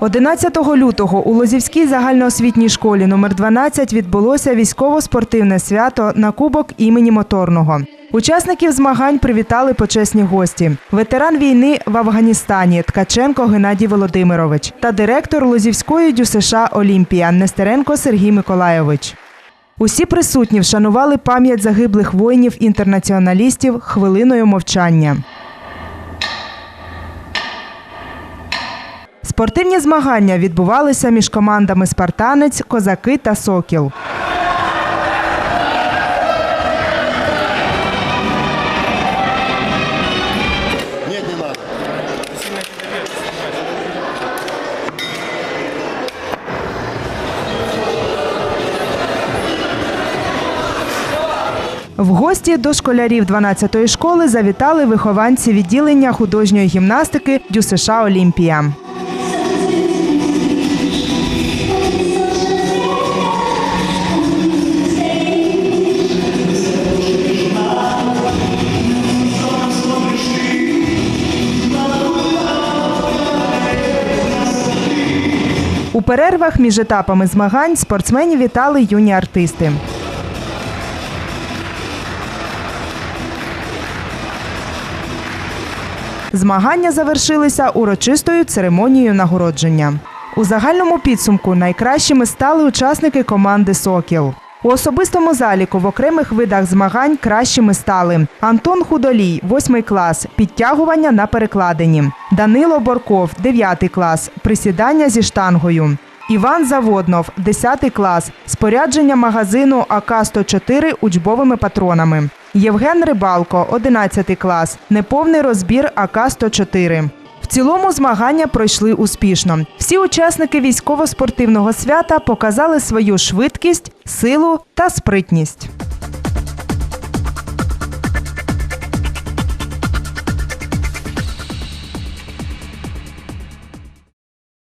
11 лютого у Лозівській загальноосвітній школі номер 12 відбулося військово-спортивне свято на кубок імені Моторного. Учасників змагань привітали почесні гості. Ветеран війни в Афганістані Ткаченко Геннадій Володимирович та директор Лозівської ДЮСШ Олімпія Нестеренко Сергій Миколайович. Усі присутні вшанували пам'ять загиблих воїнів-інтернаціоналістів хвилиною мовчання. Спортивні змагання відбувалися між командами Спартанець, Козаки та Сокіл. В гості до школярів 12-ї школи завітали вихованці відділення художньої гімнастики ДЮСШ Олімпія. У перервах між етапами змагань спортсменів вітали юні артисти. Змагання завершилися урочистою церемонією нагородження. У загальному підсумку найкращими стали учасники команди Сокіл. У особистому заліку в окремих видах змагань кращими стали Антон Худолій, 8 клас, підтягування на перекладині, Данило Борков, 9 клас, присідання зі штангою. Іван Заводнов, 10 клас, спорядження магазину АК-104 учбовими патронами. Євген Рибалко, 11 клас, неповний розбір АК-104. В цілому змагання пройшли успішно. Всі учасники військово-спортивного свята показали свою швидкість, силу та спритність.